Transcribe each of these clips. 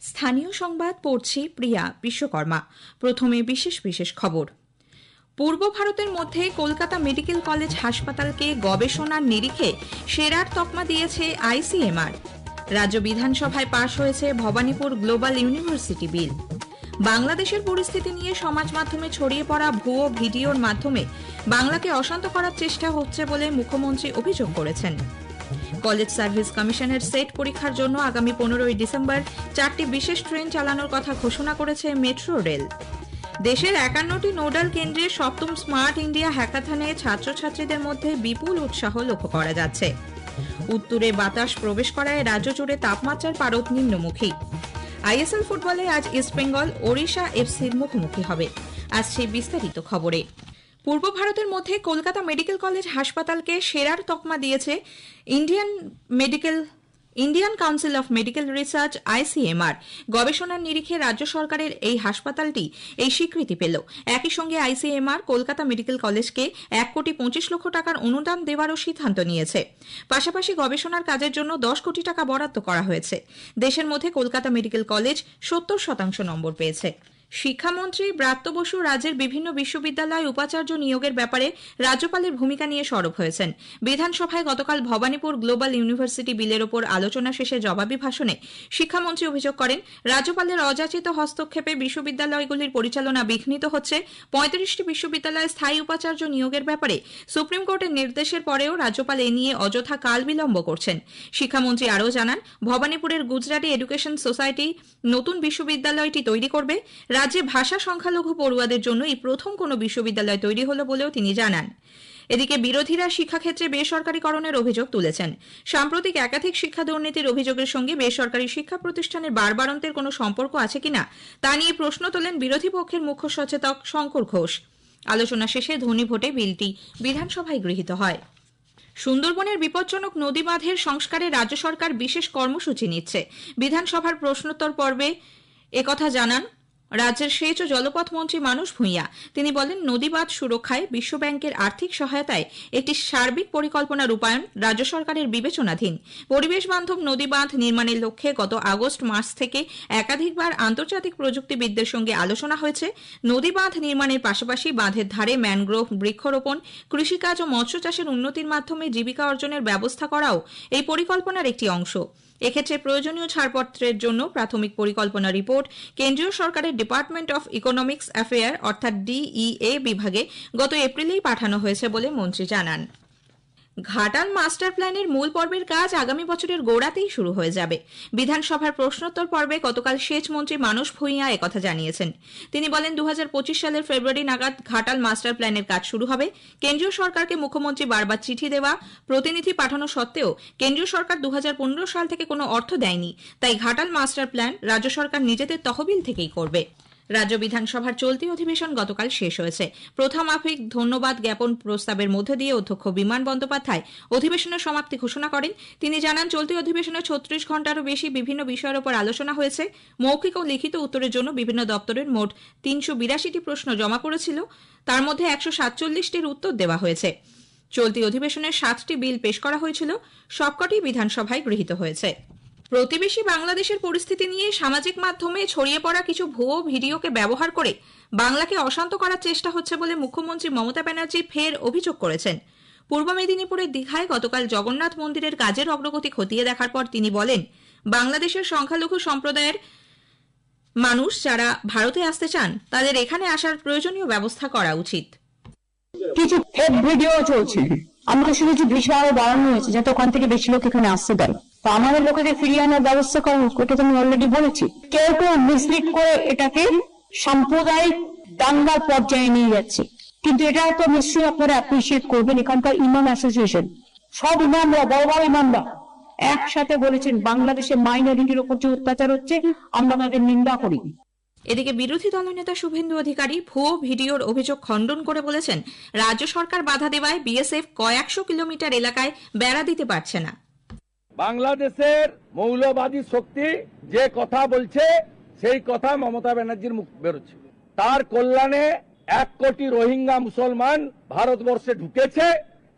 স্থানীয় সংবাদ পড়ছি প্রিয়া বিশ্বকর্মা। প্রথমে বিশেষ বিশেষ খবর। পূর্ব ভারতের মধ্যে কলকাতা মেডিকেল কলেজ হাসপাতালকে গবেষণার নিরিখে সেরার তকমা দিয়েছে আইসিএমআর। রাজ্য বিধানসভায় পাশ হয়েছে ভবানীপুর গ্লোবাল ইউনিভার্সিটি বিল। বাংলাদেশের পরিস্থিতি নিয়ে সমাজ মাধ্যমে ছড়িয়ে পড়া ভুয়ো ভিডিওর মাধ্যমে বাংলাকে অশান্ত করার চেষ্টা হচ্ছে বলে মুখ্যমন্ত্রী অভিযোগ করেছেন। কলেজ সার্ভিস কমিশনের সেট পরীক্ষার জন্য আগামী পনেরোই ডিসেম্বর চারটি বিশেষ ট্রেন চালানোর কথা ঘোষণা করেছে মেট্রো রেল। দেশের একান্নটি নোডাল কেন্দ্রে সপ্তম স্মার্ট ইন্ডিয়া হ্যাকাথনে ছাত্রছাত্রীদের মধ্যে বিপুল উৎসাহ লক্ষ্য করা যাচ্ছে। উত্তরে বাতাস প্রবেশ করায় রাজ্য জুড়ে তাপমাত্রার পারদ নিম্নমুখী। আইএসএল ফুটবলে আজ ইস্টবেঙ্গল ওড়িশা এফসির মুখোমুখি হবে। আসছে বিস্তারিত খবরে। পূর্ব ভারতের মধ্যে কলকাতা মেডিকেল কলেজ হাসপাতালকে সেরার তকমা দিয়েছে Indian medical, Indian council of medical research, ICMR. গবেষণার নিরিখে রাজ্য সরকারের এই হাসপাতালটি এই স্বীকৃতি পেল। একই সঙ্গে আইসিএমআর কলকাতা মেডিকেল কলেজকে এক কোটি পঁচিশ লক্ষ টাকার অনুদান দেওয়ারও সিদ্ধান্ত নিয়েছে। পাশাপাশি গবেষণার কাজের জন্য দশ কোটি টাকা বরাদ্দ করা হয়েছে। দেশের মধ্যে কলকাতা মেডিকেল কলেজ সত্তর শতাংশ নম্বর পেয়েছে। শিক্ষামন্ত্রী ব্রাত্য বসু রাজ্যের বিভিন্ন বিশ্ববিদ্যালয় উপাচার্য নিয়োগের ব্যাপারে রাজ্যপালের ভূমিকা নিয়ে সরব হয়েছেন। বিধানসভায় গতকাল ভবানীপুর গ্লোবাল ইউনিভার্সিটি বিলের ওপর আলোচনা শেষে জবাবি ভাষণে শিক্ষামন্ত্রী অভিযোগ করেন, রাজ্যপালের অযাচিত হস্তক্ষেপে বিশ্ববিদ্যালয়গুলির পরিচালনা বিঘ্নিত হচ্ছে। পঁয়ত্রিশটি বিশ্ববিদ্যালয়ে স্থায়ী উপাচার্য নিয়োগের ব্যাপারে সুপ্রিম কোর্টের নির্দেশের পরেও রাজ্যপাল এ নিয়ে অযথা কাল বিলম্ব করছেন। শিক্ষামন্ত্রী আরও জানান, ভবানীপুরের গুজরাটি এডুকেশন সোসাইটি নতুন বিশ্ববিদ্যালয়টি তৈরি করবে। রাজ্যে ভাষা সংখ্যালঘু পড়ুয়াদের জন্য এই প্রথম কোনো বিশ্ববিদ্যালয় তৈরি হলো বলেও তিনি জানান। এদিকে বিরোধীরা শিক্ষাক্ষেত্রে বেসরকারীকরণের অভিযোগ তুলেছেন। সাম্প্রতিক একাধিক শিক্ষা দুর্নীতির অভিযোগের সঙ্গে বেসরকারি শিক্ষা প্রতিষ্ঠানের বারবারন্তের কোনো সম্পর্ক আছে কিনা, তা নিয়ে প্রশ্ন তোলেন বিরোধী পক্ষের মুখ্য সচেতক শঙ্কর ঘোষ। আলোচনা শেষে ধ্বনি ভোটে বিলটি বিধানসভায় গৃহীত হয়। সুন্দরবনের বিপজ্জনক নদী বাঁধের সংস্কারে রাজ্য সরকার বিশেষ কর্মসূচি নিচ্ছে। বিধানসভার প্রশ্নোত্তর পর্বে একথা জানান রাজ্যের সেচ ও জলপথ মন্ত্রী মানুষ ভূঁইয়া। তিনি বলেন, নদীবাঁধ সুরক্ষায় বিশ্বব্যাংকের আর্থিক সহায়তায় একটি সার্বিক পরিকল্পনা রূপায়ণ রাজ্য সরকারের বিবেচনাধীন। পরিবেশ বান্ধব নদী বাঁধ নির্মাণের লক্ষ্যে গত আগস্ট মাস থেকে একাধিকবার আন্তর্জাতিক প্রযুক্তিবিদদের সঙ্গে আলোচনা হয়েছে। নদী বাঁধ নির্মাণের পাশাপাশি বাঁধের ধারে ম্যানগ্রোভ, বৃক্ষরোপণ, কৃষিকাজ ও মৎস্য চাষের উন্নতির মাধ্যমে জীবিকা অর্জনের ব্যবস্থা করাও এই পরিকল্পনার একটি অংশ। এক্ষেত্রে প্রয়োজনীয় ছাড়পত্রের জন্য প্রাথমিক পরিকল্পনা রিপোর্ট কেন্দ্রীয় সরকারের ডিপার্টমেন্ট অফ ইকোনমিক্স অ্যাফেয়ার, অর্থাৎ ডিইএ বিভাগে গত এপ্রিলেই পাঠানো হয়েছে বলে মন্ত্রী জানান। ঘাটাল মাস্টার প্ল্যানের মূল পর্বের কাজ আগামী বছরের গোড়াতেই শুরু হয়ে যাবে। বিধানসভার প্রশ্নোত্তর পর্বে গতকাল সেচ মন্ত্রী মানুষ ভূঁইয়া একথা জানিয়েছেন। তিনি বলেন দু হাজার পঁচিশ সালের ফেব্রুয়ারি নাগাদ ঘাটাল মাস্টার প্ল্যানের কাজ শুরু হবে। কেন্দ্রীয় সরকারকে মুখ্যমন্ত্রী বারবার চিঠি দেওয়া, প্রতিনিধি পাঠানো সত্ত্বেও কেন্দ্রীয় সরকার দু হাজার পনেরো সাল থেকে কোনো অর্থ দেয়নি। তাই ঘাটাল মাস্টার প্ল্যান রাজ্য সরকার নিজেদের তহবিল থেকেই করবে। রাজ্য বিধানসভার চলতি অধিবেশন গতকাল শেষ হয়েছে। প্রথম মাফিক ধন্যবাদ জ্ঞাপন প্রস্তাবের মধ্য দিয়ে অধ্যক্ষ বিমান বন্দ্যোপাধ্যায় অধিবেশনের সমাপ্তি ঘোষণা করেন। তিনি জানান, চলতি অধিবেশনে ছত্রিশ ঘন্টারও বেশি বিভিন্ন বিষয়ের উপর আলোচনা হয়েছে। মৌখিক ও লিখিত উত্তরের জন্য বিভিন্ন দপ্তরের মোট তিনশো বিরাশিটি প্রশ্ন জমা পড়েছিল। তার মধ্যে একশো সাতচল্লিশটির উত্তর দেওয়া হয়েছে। চলতি অধিবেশনে সাতটি বিল পেশ করা হয়েছিল। সবকটি বিধানসভায় গৃহীত হয়েছে। প্রতিবেশী বাংলাদেশের পরিস্থিতি নিয়ে সামাজিক মাধ্যমে ছড়িয়ে পড়া কিছু ভুয়ো ভিডিওকে ব্যবহার করে বাংলাকে অশান্ত করার চেষ্টা হচ্ছে বলে মুখ্যমন্ত্রী মমতা ব্যানার্জি ফের অভিযোগ করেছেন। পূর্ব মেদিনীপুরের দীঘায় গতকাল জগন্নাথ মন্দিরের কাজের অগ্রগতি খতিয়ে দেখার পর তিনি বলেন, বাংলাদেশের সংখ্যালঘু সম্প্রদায়ের মানুষ যারা ভারতে আসতে চান, তাদের এখানে আসার প্রয়োজনীয় ব্যবস্থা করা উচিত। কিছু ফেক ভিডিও চলছে। আমরা শুনেছি ভিসা আরও বাড়ানো হয়েছে, যাতে ওখান থেকে বেশি লোক এখানে আসতে পারে। তো আমাদের লোকেদের ফিরিয়ে আনার ব্যবস্থা করা হোক এটা তো আমি অলরেডি বলেছি। কেউ কেউ মিসলিড করে এটাকে সাম্প্রদায়িক দাঙ্গার পর্যায়ে নিয়ে যাচ্ছে। কিন্তু এটা তো নিশ্চয়ই আপনারা অ্যাপ্রিসিয়েট করবেন, এখানকার ইমাম অ্যাসোসিয়েশন সব ইমামরা, বড় বড় ইমামরা একসাথে বলেছেন, বাংলাদেশে মাইনরিটির উপর যে অত্যাচার হচ্ছে, আমরা তাদের নিন্দা করি। এদিকে বিরোধী দলনেতা শুভেন্দু অধিকারী ভুয়ো ভিডিওর অভিযোগ খণ্ডন করে বলেছেন, রাজ্য সরকার বাধা দেওয়ায় বিএসএফ কয়েকশো কিলোমিটার এলাকায় বেড়া দিতে পারছে না। বাংলাদেশের মৌলবাদী শক্তি যে কথা বলছে, সেই কথা মমতা ব্যানার্জির মুখ বেরোচ্ছে। তার কল্যাণে এক কোটি রোহিঙ্গা মুসলমান ভারতবর্ষে ঢুকেছে।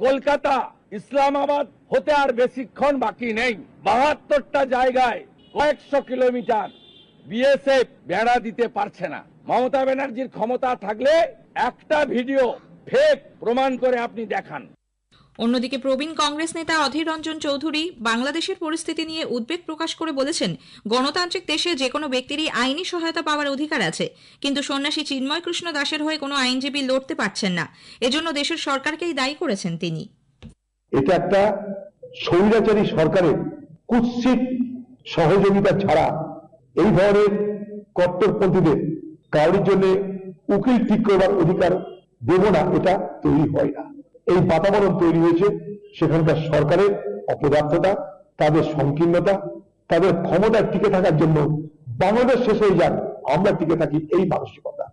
কলকাতা, ইসলামাবাদ হতে আর বেশিক্ষণ বাকি নেই। বাহাত্তরটা জায়গায় কয়েকশো কিলোমিটার বিএসএফ বেড়া দিতে পারছে না। মমতা ব্যানার্জির ক্ষমতা থাকলে একটা ভিডিও ফেক প্রমাণ করে আপনি দেখান। অন্যদিকে প্রবীণ কংগ্রেস নেতা অধীর রঞ্জন চৌধুরী বাংলাদেশের পরিস্থিতি নিয়ে উদ্বেগ প্রকাশ করে বলেছেন, গণতান্ত্রিক দেশে যে কোনো ব্যক্তিরই আইনি সহায়তা পাওয়ার অধিকার আছে। কিন্তু সন্ন্যাসী চিন্ময় কৃষ্ণ দাসের হয়ে কোনো আইনজীবী লড়তে পারছেন না। এজন্য দেশের সরকারকেই দায়ী করেছেন তিনি। এটা একটা স্বৈরাচারী সরকারের কুৎসিত সহযোগিতা ছাড়া এই ধরনের কট্টরপন্থীদের কারোর জন্য উকিল ঠিক করবার অধিকার দেব না, এটা তৈরি হয় না। এই বাতাবরণ তৈরি হয়েছে সেখানকার সরকারের অপদার্থতা, তাদের সংকীর্ণতা, তাদের ক্ষমতা টিকে থাকার জন্য বাংলাদেশ শেষ হয়ে যাক, আমরা টিকে থাকি এই মানসিকতা।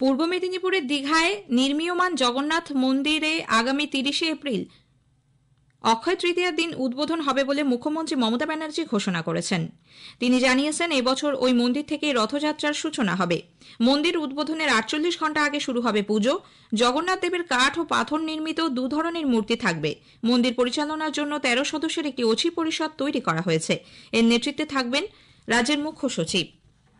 পূর্ব মেদিনীপুরের দীঘায় নির্মীয়মান জগন্নাথ মন্দিরে আগামী তিরিশে এপ্রিল অক্ষয় তৃতীয়ার দিন উদ্বোধন হবে বলে মুখ্যমন্ত্রী মমতা ব্যানার্জি ঘোষণা করেছেন। তিনি জানিয়েছেন, এবছর ওই মন্দির থেকে রথযাত্রার সূচনা হবে। মন্দির উদ্বোধনের আটচল্লিশ ঘণ্টা আগে শুরু হবে পুজো। জগন্নাথ দেবের কাঠ ও পাথর নির্মিত দু ধরনের মূর্তি থাকবে। মন্দির পরিচালনার জন্য তেরো সদস্যের একটি অচি পরিষদ তৈরি করা হয়েছে। এর নেতৃত্বে থাকবেন রাজ্যের মুখ্য সচিব।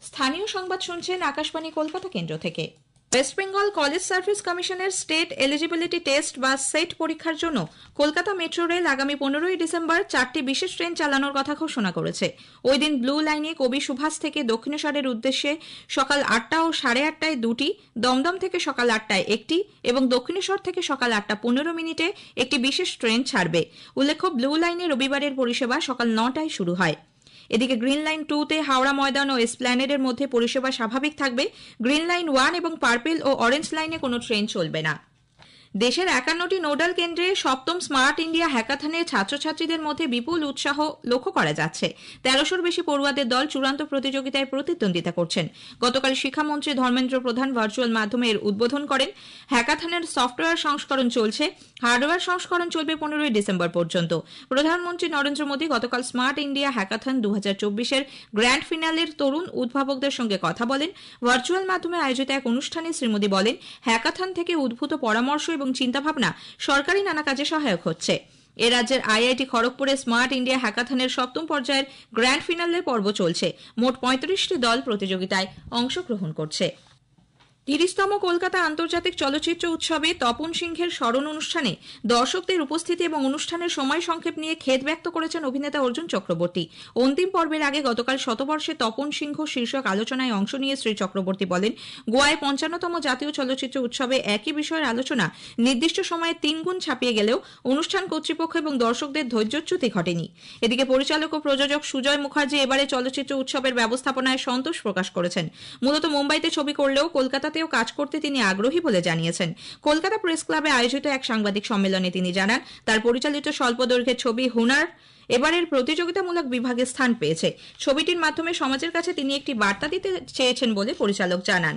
স্থানীয় সংবাদ শুনছেন আকাশবাণী কলকাতা কেন্দ্র থেকে। ওয়েস্ট বেঙ্গল কলেজ সার্ভিস কমিশনের স্টেট এলিজিবিলিটি টেস্ট বা সেট পরীক্ষার জন্য কলকাতা মেট্রো রেল আগামী পনেরোই ডিসেম্বর চারটি বিশেষ ট্রেন চালানোর কথা ঘোষণা করেছে। ওই দিন ব্লু লাইনে কবি সুভাষ থেকে দক্ষিণেশ্বরের উদ্দেশ্যে সকাল আটটা ও সাড়ে আটটায় দুটি, দমদম থেকে সকাল আটটায় একটি এবং দক্ষিণেশ্বর থেকে সকাল আটটা পনেরো মিনিটে একটি বিশেষ ট্রেন ছাড়বে। উল্লেখ্য ব্লু লাইনে রবিবারের পরিষেবা সকাল নটায় শুরু হয়। এদিকে গ্রিন লাইন টুতে হাওড়া ময়দান ও এসপ্ল্যানেডের মধ্যে পরিষেবা স্বাভাবিক থাকবে। গ্রিন লাইন ওয়ান এবং পার্পেল ও অরেঞ্জ লাইনে কোনো ট্রেন চলবে না। দেশের একান্নটি নোডাল কেন্দ্রে সপ্তম স্মার্ট ইন্ডিয়া হ্যাকাথনে ছাত্রছাত্রীদের মধ্যে বিপুল উৎসাহ লক্ষ্য করা যাচ্ছে। তেরোশোর বেশি পড়ুয়াদের দল চূড়ান্ত প্রতিযোগিতায় প্রতিদ্বন্দ্বিতা করছেন। গতকাল শিক্ষামন্ত্রী ধর্মেন্দ্র প্রধান ভার্চুয়াল মাধ্যমে এর উদ্বোধন করেন। হ্যাকাথনের সফটওয়্যার সংস্করণ চলছে। হার্ডওয়্যার সংস্করণ চলবে পনেরোই ডিসেম্বর পর্যন্ত। প্রধানমন্ত্রী নরেন্দ্র মোদী গতকাল স্মার্ট ইন্ডিয়া হ্যাকাথন দু হাজার চব্বিশের গ্র্যান্ড ফিনালের তরুণ উদ্ভাবকদের সঙ্গে কথা বলেন। ভার্চুয়াল মাধ্যমে আয়োজিত এক অনুষ্ঠানে শ্রী মোদী বলেন, হ্যাকাথন থেকে উদ্ভূত পরামর্শ এবং চিন্তাভাবনা সরকারি নানা কাজে সহায়ক হচ্ছে। এ রাজ্যের আইআইটি খড়গপুরে স্মার্ট ইন্ডিয়া হ্যাকাথনের সপ্তম পর্যায়ের গ্র্যান্ড ফিনালের পর্ব চলছে। মোট পঁয়ত্রিশটি দল প্রতিযোগিতায় অংশগ্রহণ করছে। তিরিশতম কলকাতা আন্তর্জাতিক চলচ্চিত্র উৎসবে তপন সিংহের স্মরণ অনুষ্ঠানে দর্শকদের উপস্থিতি এবং অনুষ্ঠানের সময় সংক্ষেপ নিয়ে খেদ ব্যক্ত করেছেন অভিনেতা অর্জুন চক্রবর্তী। অন্তিম পর্বের আগে গতকাল শতবর্ষে তপন সিংহ শীর্ষক আলোচনায় অংশ নিয়ে শ্রী চক্রবর্তী বলেন, গোয়ায় পঞ্চান্নতম জাতীয় চলচ্চিত্র উৎসবে একই বিষয়ের আলোচনা নির্দিষ্ট সময়ে তিনগুণ ছাপিয়ে গেলেও অনুষ্ঠান কর্তৃপক্ষ এবং দর্শকদের ধৈর্যচ্যুতি ঘটেনি। এদিকে পরিচালক ও প্রযোজক সুজয় মুখার্জি এবারে চলচ্চিত্র উৎসবের ব্যবস্থাপনায় সন্তোষ প্রকাশ করেছেন। মূলত মুম্বাইতে ছবি করলেও কলকাতাতেও কাজ করতে তিনি আগ্রহী বলে জানিয়েছেন। কলকাতা প্রেস ক্লাবে আয়োজিত এক সাংবাদিক সম্মেলনে তিনি জানান, তার পরিচালিত স্বল্প দৈর্ঘ্যের ছবি হুনার এবারের প্রতিযোগিতামূলক বিভাগে স্থান পেয়েছে। ছবিটির মাধ্যমে সমাজের কাছে তিনি একটি বার্তা দিতে চেয়েছেন বলে পরিচালক জানান।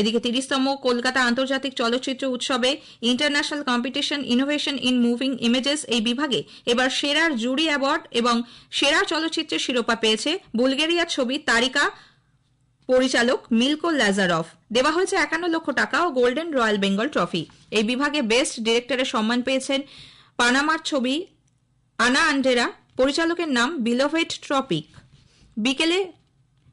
এদিকে তিরিশতম কলকাতা আন্তর্জাতিক চলচ্চিত্র উৎসবে international competition innovation in moving images এই বিভাগে এবার সেরার জুরি অ্যাওয়ার্ড এবং সেরা চলচ্চিত্রের শিরোপা পেয়েছে বুলগেরিয়ার ছবি তারিকা পরিচালক মিলকো লাজারফ। দেওয়া হয়েছে একান্ন লক্ষ টাকা ও গোল্ডেন রয়্যাল বেঙ্গল ট্রফি। এই বিভাগে বেস্ট ডিরেক্টরের সম্মান পেয়েছেন পানামার ছবি আনা আন্ডেরা। পরিচালকের নাম বিলোভেট ট্রপিক। বিকেলে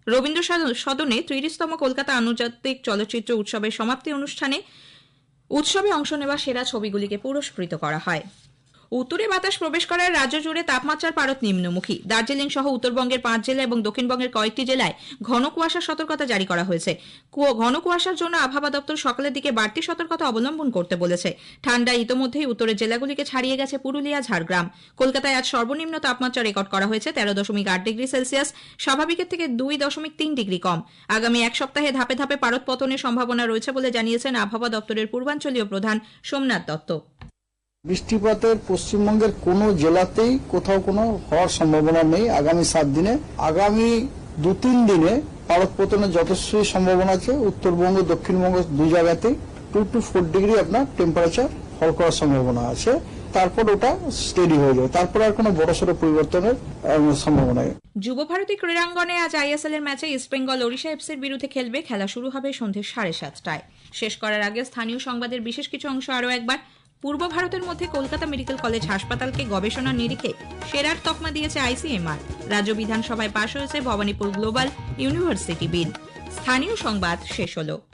রবীন্দ্র সদন- ত্রিশতম কলকাতা আন্তর্জাতিক চলচ্চিত্র উৎসবের সমাপ্তি অনুষ্ঠানে উৎসবে অংশ নেওয়া সেরা ছবিগুলিকে পুরস্কৃত করা হয়। উত্তরে বাতাস প্রবেশ করায় রাজ্য জুড়ে তাপমাত্রার পারত নিম্নমুখী। দার্জিলিং সহ উত্তরবঙ্গের পাঁচ জেলা এবং দক্ষিণবঙ্গের কয়েকটি জেলায় ঘন কুয়াশার সতর্কতা জারি করা হয়েছে। ঘন কুয়াশার জন্য আবহাওয়া দপ্তর সকালের দিকে বাড়তি সতর্কতা অবলম্বন করতে বলেছে। ঠান্ডা ইতোমধ্যেই উত্তরের জেলাগুলিকে ছাড়িয়ে গেছে পুরুলিয়া, ঝাড়গ্রাম। কলকাতায় আজ সর্বনিম্ন তাপমাত্রা রেকর্ড করা হয়েছে তেরো দশমিক আট ডিগ্রি সেলসিয়াস, স্বাভাবিকের থেকে দুই দশমিক তিন ডিগ্রি কম। আগামী এক সপ্তাহে ধাপে ধাপে পারত পতনের সম্ভাবনা রয়েছে বলে জানিয়েছেন আবহাওয়া দপ্তরের পূর্বাঞ্চলীয় প্রধান সোমনাথ দত্ত। বৃষ্টিপাতের পশ্চিমবঙ্গের কোনো জেলাতেই কোথাও কোনো হওয়ার সম্ভাবনা নেই আগামী সাত দিনে। আগামী দু তিন দিনে পারদপতনের যথেষ্ট সম্ভাবনা আছে। উত্তরবঙ্গ, দক্ষিণবঙ্গ দু জায়গাতেই টু টু ফোর ডিগ্রি আপনার টেম্পারেচার ফল করার সম্ভাবনা আছে। তারপর ওটা স্টেডি হয়ে যাবে। তারপর আর কোনো বড়সড় পরিবর্তনের সম্ভাবনা নেই। যুবভারতী ক্রীড়াঙ্গনে আজ আইএসএল এর ম্যাচে ইস্টবেঙ্গল ওড়িশা এফসির বিরুদ্ধে খেলবে। খেলা শুরু হবে সন্ধে সাড়ে সাতটায়। শেষ করার আগে স্থানীয় সংবাদের বিশেষ কিছু অংশ আরও একবার। পূর্ব ভারতের মধ্যে কলকাতা মেডিকেল কলেজ হাসপাতালকে গবেষণার নিরিখে সেরার তকমা দিয়েছে আইসিএমআর। রাজ্য বিধানসভায় পাশ হয়েছে ভবানীপুর গ্লোবাল ইউনিভার্সিটি বিল। স্থানীয় সংবাদ শেষ হলো।